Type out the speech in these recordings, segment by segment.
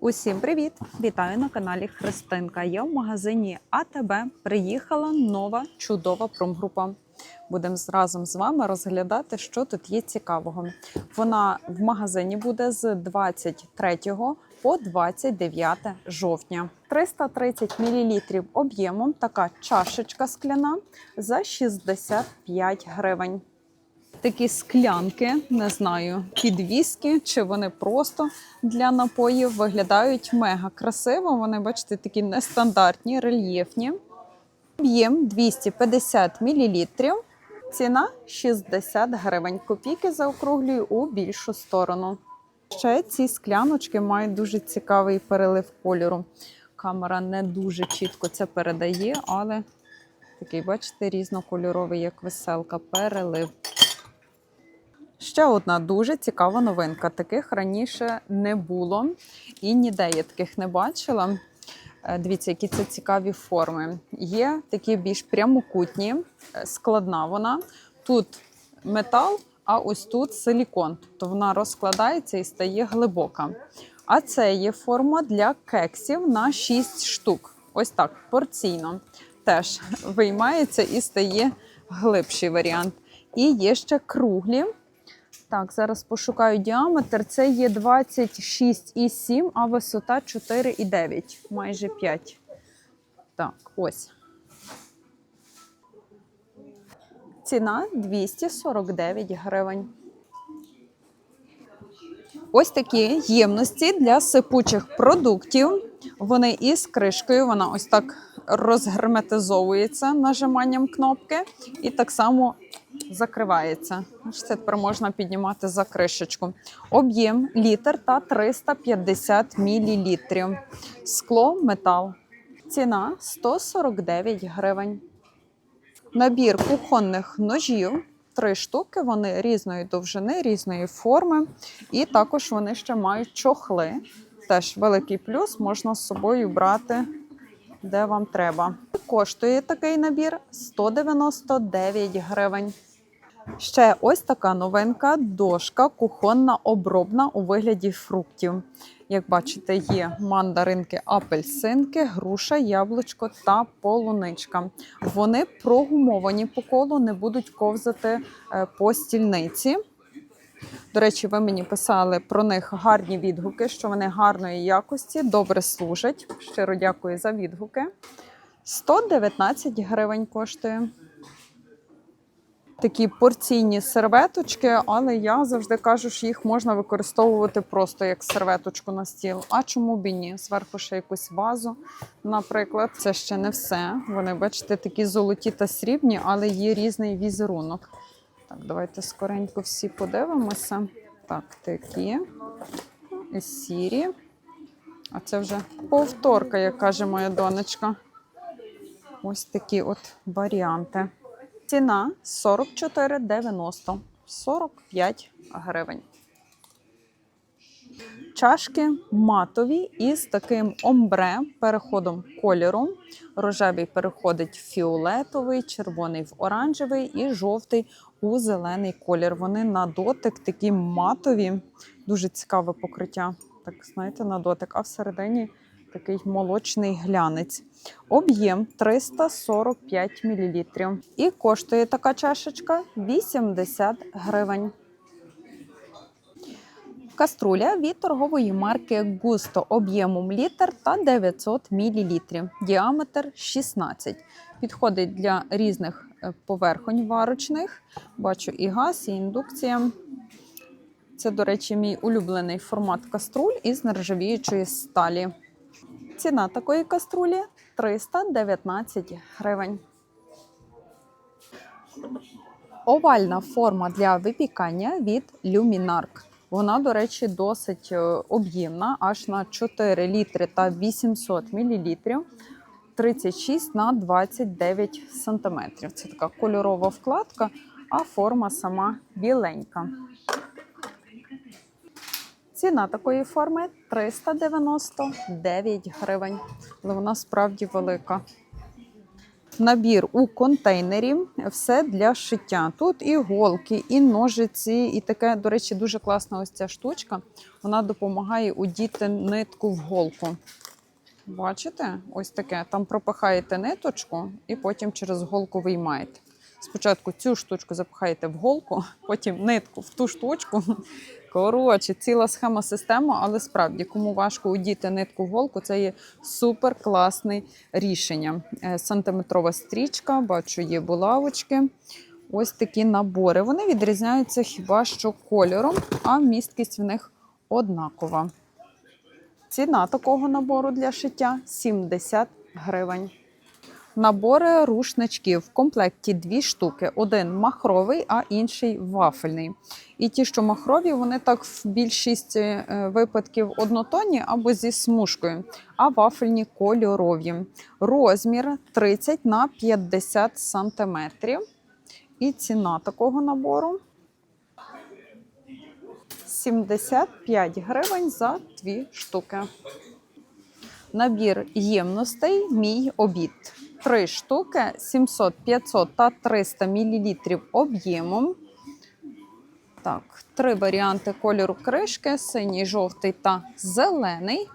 Усім привіт! Вітаю на каналі Христинка. Я в магазині АТБ приїхала нова чудова промгрупа. Будемо разом з вами розглядати, що тут є цікавого. Вона в магазині буде з 23 по 29 жовтня. 330 мл об'ємом така чашечка скляна за 65 гривень. Такі склянки, не знаю, підвіски, чи вони просто для напоїв виглядають мега красиво. Вони, бачите, такі нестандартні, рельєфні. Об'єм 250 мл. Ціна 60 гривень. Копійки заокруглюю у більшу сторону. Ще ці скляночки мають дуже цікавий перелив кольору. Камера не дуже чітко це передає, але такий, бачите, різнокольоровий, як веселка, перелив. Ще одна дуже цікава новинка. Таких раніше не було і ніде я таких не бачила. Е, Дивіться, які це цікаві форми. Є такі більш прямокутні, е, складна вона. Тут метал, а ось тут силікон. Тобто вона розкладається і стає глибока. А це є форма для кексів на 6 штук. Ось так, порційно. Теж виймається і стає глибший варіант. І є ще круглі. Так, зараз пошукаю діаметр. Це є 26,7, а висота 4,9, майже 5. Так, ось. Ціна 249 гривень. Ось такі ємності для сипучих продуктів. Вони із кришкою, вона ось так розгерметизовується нажиманням кнопки і так само закривається. Це тепер можна піднімати за кришечку. Об'єм літр та 350 мл. Скло, метал. Ціна 149 гривень. Набір кухонних ножів. Три штуки, вони різної довжини, різної форми. І також вони ще мають чохли. Теж великий плюс, можна з собою брати, де вам треба. Коштує такий набір 199 гривень. Ще ось така новинка дошка кухонна обробна у вигляді фруктів. Як бачите, є мандаринки, апельсинки, груша, яблучко та полуничка. Вони прогумовані по колу, не будуть ковзати е, по стільниці. До речі, ви мені писали про них гарні відгуки, що вони гарної якості, добре служать. Щиро дякую за відгуки. 119 гривень коштує. Такі порційні серветочки, але я завжди кажу, що їх можна використовувати просто як серветочку на стіл. А чому б і ні? Зверху ще якусь вазу, наприклад. Це ще не все. Вони, бачите, такі золоті та срібні, але є різний візерунок. Так, давайте скоренько всі подивимося. Так, такі сірі. А це вже повторка, як каже моя донечка. Ось такі от варіанти. Ціна 44,90 45 гривень. Чашки матові із таким омбре переходом кольору. Рожевий переходить в фіолетовий, червоний в оранжевий і жовтий у зелений колір. Вони на дотик такі матові, дуже цікаве покриття. Так, знаєте, на дотик, а всередині такий молочний глянець. Об'єм 345 мл. І коштує така чашечка 80 гривень. Каструля від торгової марки Густо об'ємом літр та 900 мл. Діаметр 16. Підходить для різних е, поверхонь варочних. Бачу і газ, і індукція. Це, до речі, мій улюблений формат каструль із нержавіючої сталі. Ціна такої каструлі 319 гривень. Овальна форма для випікання від Luminark. Вона, до речі, досить е, об'ємна, аж на 4 літри та 800 мл. 36 на 29 см. Це така кольорова вкладка, а форма сама біленька. Ціна такої форми 399 гривень, але вона справді велика. набір у контейнері, все для шиття. Тут і голки, і ножиці, і таке, до речі, дуже класна ось ця штучка. Вона допомагає удіти нитку в голку. Бачите? Ось таке. Там пропихаєте ниточку і потім через голку виймаєте. Спочатку цю штучку запихаєте в голку, потім нитку в ту штучку. Коротше, ціла схема система, але справді, кому важко удіти нитку в голку, це є супер класне рішення. Е, Сантиметрова стрічка, бачу, є булавочки. Ось такі набори. Вони відрізняються хіба що кольором, а місткість в них однакова. Ціна такого набору для шиття 70 гривень. Набори рушничків в комплекті дві штуки: один махровий, а інший вафельний. І ті, що махрові, вони так в більшості е, випадків однотонні або зі смужкою, а вафельні кольорові. Розмір 30 на 50 сантиметрів. І ціна такого набору 75 гривень за дві штуки. Набір ємностей Мій обід. Три штуки 700, 500 та 300 мл об'ємом. Так, три варіанти кольору кришки: синій, жовтий та зелений.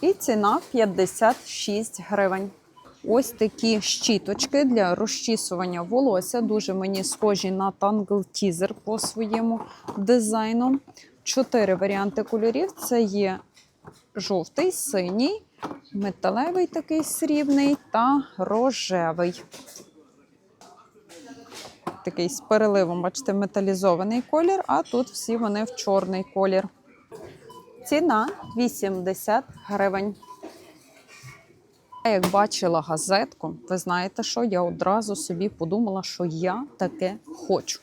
І ціна 56 гривень. Ось такі щіточки для розчісування волосся. Дуже мені схожі на Tangle Teaser по своєму дизайну. Чотири варіанти кольорів: це є жовтий, синій, металевий такий срібний та рожевий. Такий з переливом, бачите, металізований колір, а тут всі вони в чорний колір. Ціна 80 гривень. Я як бачила газетку, ви знаєте, що я одразу собі подумала, що я таке хочу.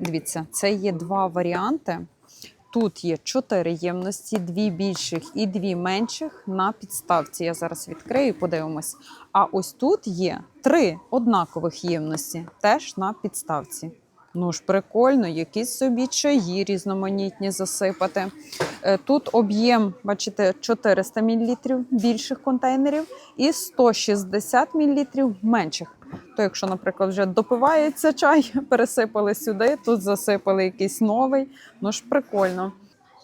Дивіться, це є два варіанти. Тут є чотири ємності, дві більших і дві менших на підставці. Я зараз відкрию і подивимось. А ось тут є три однакових ємності, теж на підставці. Ну ж, прикольно, якісь собі чаї різноманітні засипати. Е, Тут об'єм, бачите, 400 мл більших контейнерів і 160 мл менших. То, якщо, наприклад, вже допивається чай, пересипали сюди, тут засипали якийсь новий. Ну ж прикольно.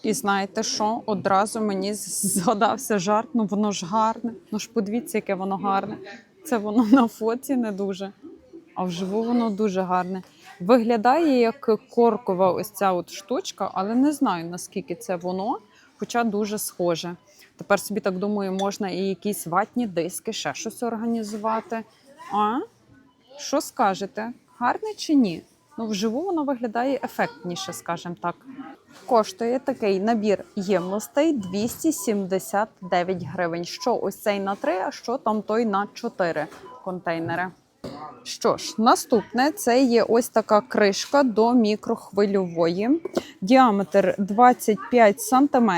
І знаєте що? Одразу мені згадався жарт, ну воно ж гарне. Ну ж подивіться, яке воно гарне. Це воно на фоці не дуже, а вживу воно дуже гарне. Виглядає як коркова ось ця от штучка, але не знаю наскільки це воно, хоча дуже схоже. Тепер собі так думаю, можна і якісь ватні диски, ще щось організувати. А? Що скажете? Гарне чи ні? Ну, вживу воно виглядає ефектніше, скажімо так. Коштує такий набір ємностей 279 гривень. Що ось цей на 3, а що там той на 4 контейнери. Що ж, наступне це є ось така кришка до мікрохвильової. Діаметр 25 см.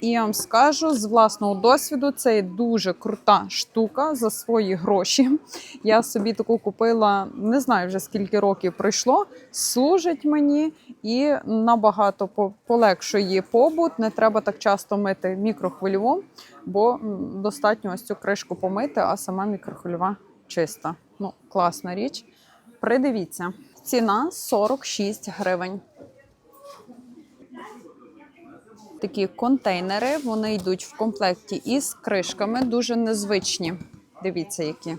І я вам скажу з власного досвіду, це є дуже крута штука за свої гроші. Я собі таку купила, не знаю вже скільки років пройшло. Служить мені і набагато полегшує побут. Не треба так часто мити мікрохвильову, бо достатньо ось цю кришку помити, а сама мікрохвильова чиста. Ну, класна річ. Придивіться. Ціна 46 гривень. Такі контейнери, вони йдуть в комплекті із кришками, дуже незвичні. Дивіться, які.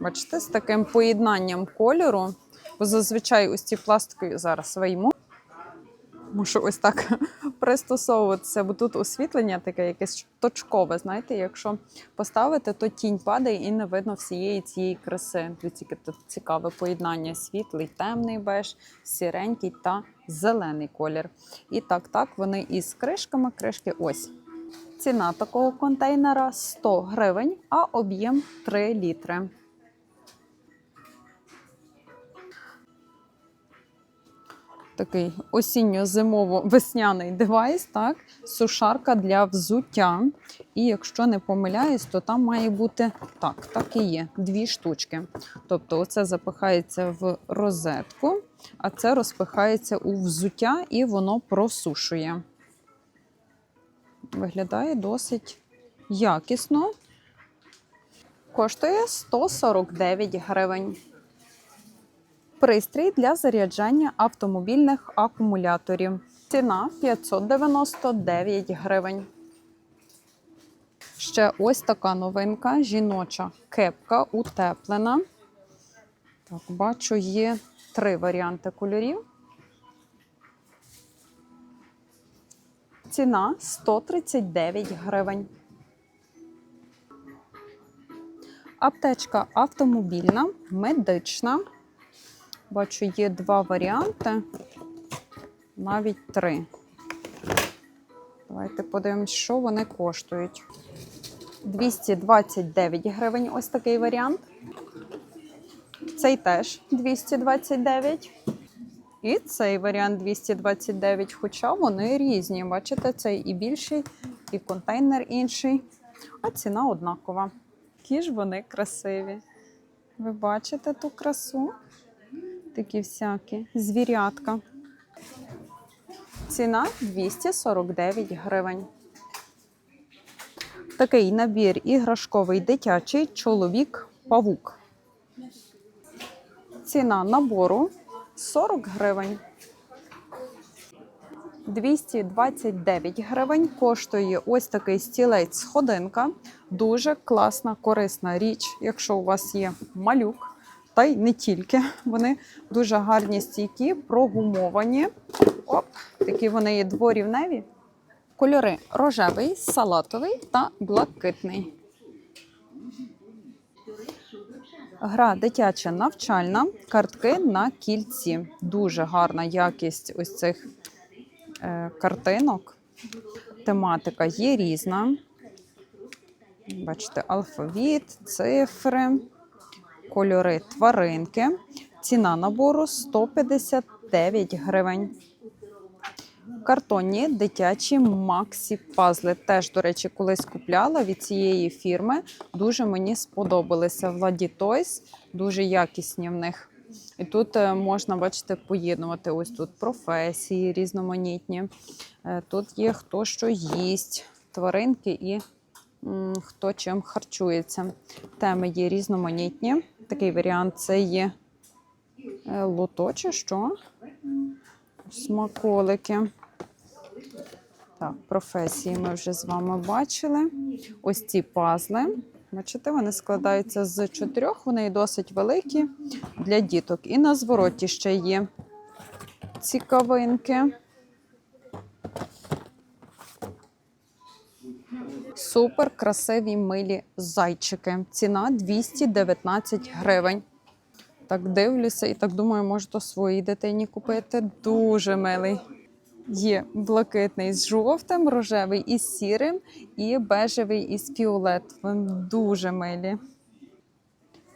Бачите, з таким поєднанням кольору. Бо зазвичай ось ці пластикові зараз вийму. Мушу ось так пристосовуватися, бо тут освітлення таке якесь точкове. Знаєте, якщо поставити, то тінь падає і не видно всієї цієї краси. Яке тут цікаве поєднання: світлий, темний беж, сіренький та зелений колір. І так, так, вони із кришками. Кришки ось. Ціна такого контейнера 100 гривень, а об'єм 3 літри. Такий осінньо-зимово-весняний девайс, так, сушарка для взуття. І якщо не помиляюсь, то там має бути так, так і є, дві штучки. Тобто, оце запихається в розетку, а це розпихається у взуття і воно просушує. Виглядає досить якісно. коштує 149 гривень. Пристрій для заряджання автомобільних акумуляторів. Ціна 599 гривень. Ще ось така новинка: жіноча кепка утеплена. Так, бачу, є три варіанти кольорів. Ціна 139 гривень. Аптечка автомобільна, медична. Бачу, є два варіанти, навіть три. Давайте подивимось, що вони коштують. 229 гривень ось такий варіант. Цей теж 229. І цей варіант 229, хоча вони різні. Бачите, цей і більший, і контейнер інший, а ціна однакова. Які ж вони красиві. Ви бачите ту красу? Такі всякі звірятка. Ціна 249 гривень. Такий набір іграшковий дитячий чоловік-павук. Ціна набору 40 гривень. 229 гривень коштує ось такий стілець сходинка. Дуже класна, корисна річ, якщо у вас є малюк, та й не тільки. Вони дуже гарні стійкі, прогумовані. Оп, такі вони є дворівневі. Кольори рожевий, салатовий та блакитний. Гра дитяча навчальна, картки на кільці. Дуже гарна якість ось цих е, картинок. Тематика є різна. Бачите, алфавіт, цифри, кольори тваринки. Ціна набору 159 гривень. Картонні дитячі Максі пазли. Теж, до речі, колись купляла від цієї фірми. Дуже мені сподобалися Владі Тойс, дуже якісні в них. І тут е, можна, бачите, поєднувати ось тут професії різноманітні. Е, Тут є хто що їсть, тваринки і м, хто чим харчується. Теми є різноманітні. Такий варіант це є е, лото чи що? Смаколики. Так, професії ми вже з вами бачили. Ось ці пазли. Бачите, вони складаються з чотирьох, вони досить великі для діток. І на звороті ще є цікавинки. Супер красиві милі зайчики. Ціна 219 гривень. Так дивлюся і так думаю, може своїй дитині купити. Дуже милий. Є блакитний з жовтим, рожевий із сірим і бежевий із фіолетовим. Дуже милі.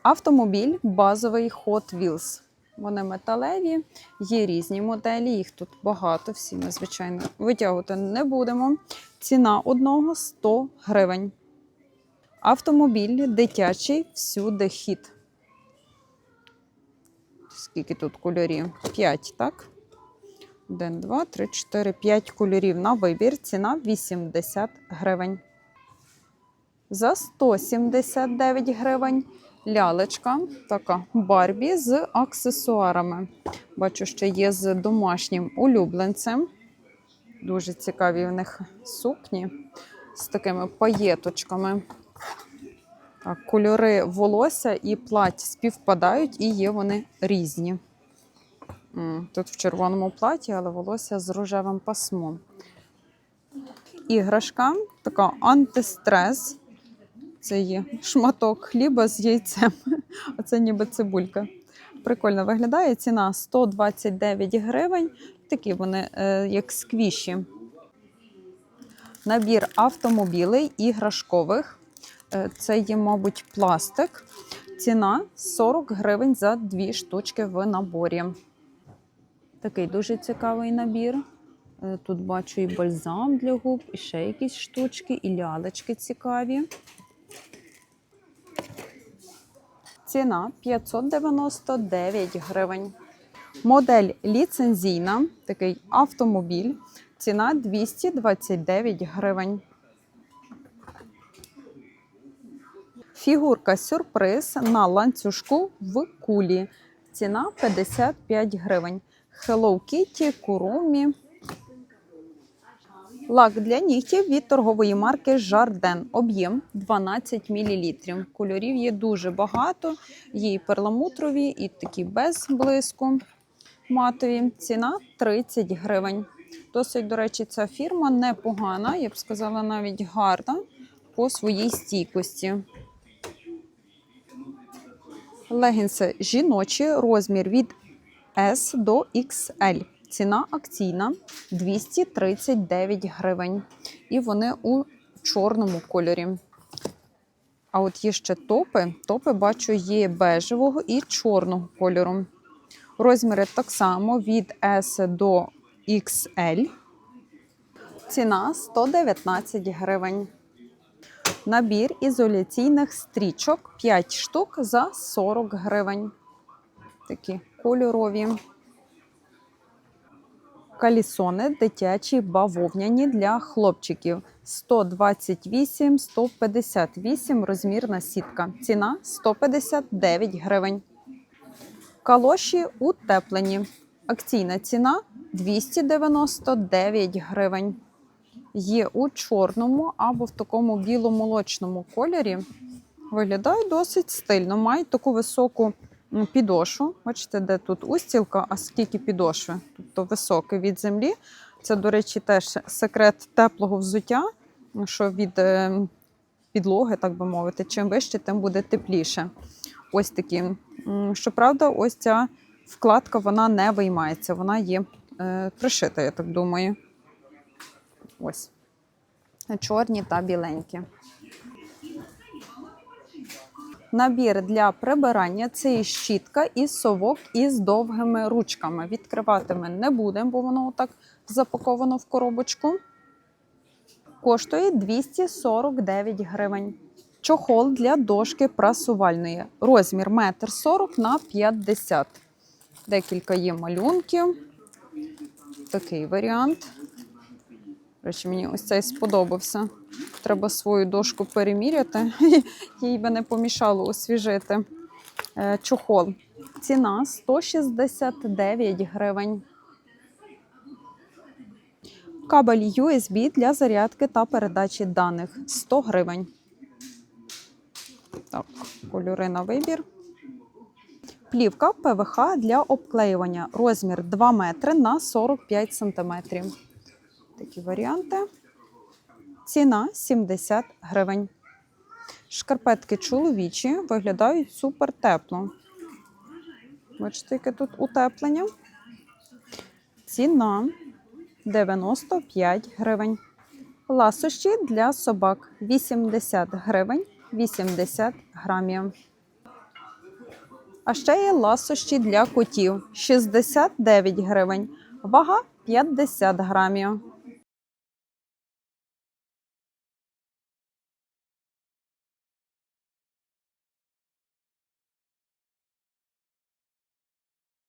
Автомобіль базовий Hot Wheels. Вони металеві, є різні моделі, їх тут багато. Всі ми, звичайно, витягувати не будемо. Ціна одного 100 гривень. Автомобіль дитячий всюди хід. Скільки тут кольорів? 5, так? 1, 2, 3, 4, 5 кольорів на вибір. Ціна 80 гривень. За 179 гривень лялечка, така Барбі з аксесуарами. Бачу, що є з домашнім улюбленцем. Дуже цікаві в них сукні з такими паєточками. Так, кольори волосся і плать співпадають, і є вони різні. Тут в червоному платі, але волосся з рожевим пасмом. Іграшка така антистрес. Це є шматок хліба з яйцем. Оце ніби цибулька. Прикольно виглядає. Ціна 129 гривень. Такі вони, е, як сквіші. Набір автомобілей іграшкових. Е, Це є, мабуть, пластик. Ціна 40 гривень за дві штучки в наборі. Такий дуже цікавий набір. Е, Тут бачу і бальзам для губ, і ще якісь штучки, і лялечки цікаві. Ціна 599 гривень. Модель ліцензійна, такий автомобіль. Ціна 229 гривень. Фігурка сюрприз на ланцюжку в кулі. Ціна 55 гривень. Hello Kitty, Kurumi. Лак для нігтів від торгової марки Жарден. Об'єм 12 мл. Кольорів є дуже багато. Є і перламутрові, і такі без блиску матові. Ціна 30 гривень. Досить, до речі, ця фірма непогана, я б сказала, навіть гарна по своїй стійкості. Легінси жіночі, розмір від S до XL. Ціна акційна 239 гривень. І вони у чорному кольорі. А от є ще топи. Топи бачу є бежевого і чорного кольору. Розміри так само від S до XL. Ціна 119 гривень. Набір ізоляційних стрічок 5 штук за 40 гривень. Такі кольорові. Калісони дитячі бавовняні для хлопчиків 128-158 розмірна сітка. Ціна 159 гривень. Калоші утеплені. Акційна ціна 299 гривень. Є у чорному або в такому біломолочному кольорі. Виглядає досить стильно. Мають таку високу підошву. Бачите, де тут устілка, а скільки підошви. Тобто високий від землі. Це, до речі, теж секрет теплого взуття, що від е, підлоги, так би мовити, чим вище, тим буде тепліше. Ось такі. Щоправда, ось ця вкладка вона не виймається, вона є е, пришита, я так думаю. Ось. Чорні та біленькі. Набір для прибирання це і щітка і совок із довгими ручками. Відкривати ми не будемо, бо воно так запаковано в коробочку. Коштує 249 гривень. Чохол для дошки прасувальної. Розмір 1,40 на 50 Декілька є малюнків. Такий варіант. Речі, мені ось цей сподобався. Треба свою дошку переміряти. Їй би не помішало освіжити. Е, Чохол. Ціна 169 гривень. Кабель USB для зарядки та передачі даних 100 гривень. Так, кольори на вибір. Плівка ПВХ для обклеювання. Розмір 2 метри на 45 сантиметрів. Такі варіанти. Ціна 70 гривень. Шкарпетки чоловічі виглядають супер тепло. Бачите, яке тут утеплення. Ціна 95 гривень. Ласощі для собак 80 гривень 80 грамів. А ще є ласощі для котів 69 гривень. Вага 50 грамів.